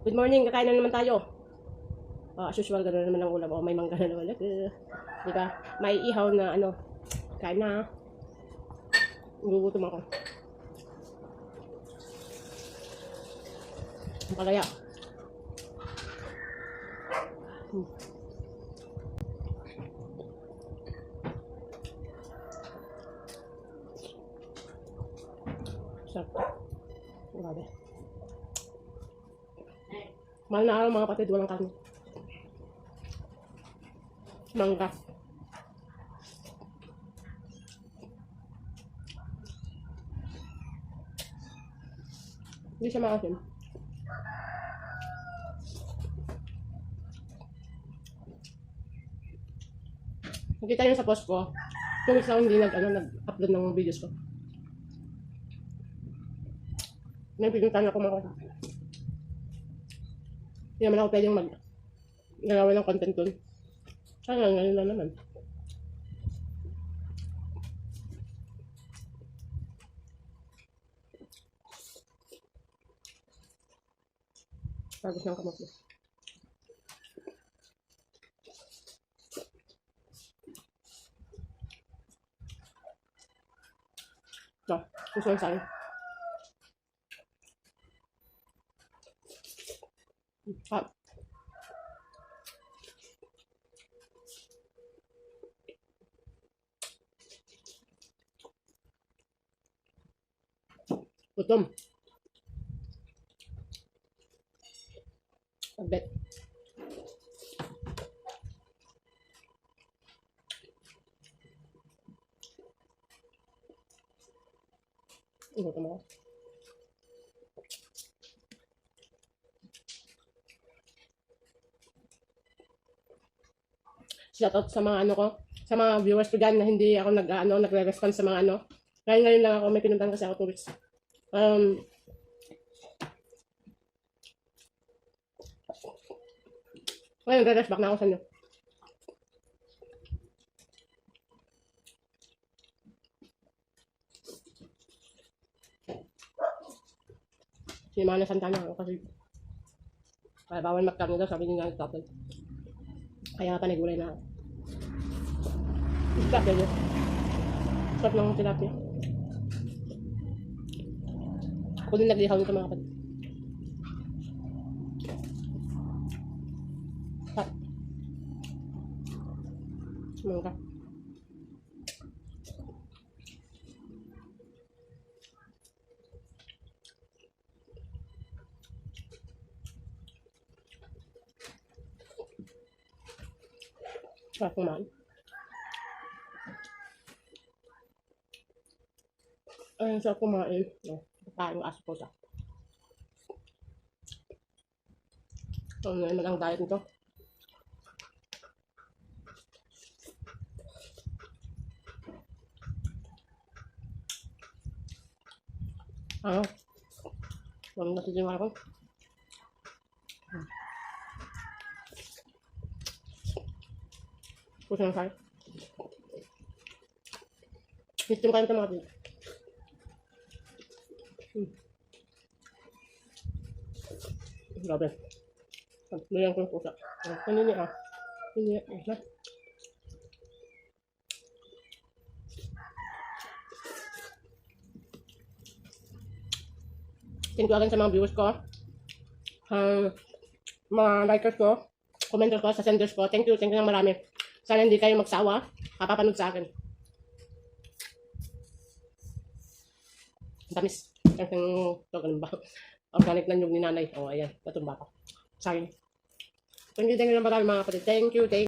Good morning, kakain na naman tayo. Oh, as usual, gano'n naman ang ulam. Oh, may mangga na naman. Uh, di ba? May ihaw na ano. Kain na. Gugutom ako. Ang palaya. Hmm. Sarap. Grabe. Mahal na araw mga kapatid, walang karne. Mangga. Hindi siya maasim. Nakita niyo sa post ko, weeks lang hindi nag, ano, nag-upload ng videos ko. May pinuntahan ako mga kapatid. Hindi naman ako pwedeng mag gagawa ng content dun. Sana ngayon lang naman. Tapos ng kamot mo. So, gusto yung sa'yo. あ。おとん。食べ。と。Shoutout sa mga ano ko, sa mga viewers ko na hindi ako nag, ano, nagre-response sa mga ano. Kaya ngayon lang ako, may pinuntahan kasi ako two weeks. Um, ngayon, re-rush back na ako sa inyo. Sinamahan na Santana ako kasi kaya bawal magkarne daw, sabi niya nga. Kaya panigulay na ako. Isda, pwede. Sarap ng tilapia. Ako din naglihaw nito mga kapatid. Sarap. Mangga. Sarap kumain. Ayun siya kumain. No, kain ng aso ko siya. Ano na naman ang diet nito? Ano? Huwag na si ako. Pusin na sayo. Gusto mo kayo ito mga pili. Grabe. Luyan ko yung pusa. Ah, Kanini ah. Isa. Thank you again sa mga viewers ko. Um, mga likers ko. Commenters ko sa senders ko. Thank you. Thank you ng marami. Sana hindi kayo magsawa. Kapapanood sa akin. Tamis. Ang ito, ganun ba? Organic na yung ni nanay. O, oh, ayan. Natumba ko. Sayang. Thank you, thank you ng marami mga kapatid. Thank you, thank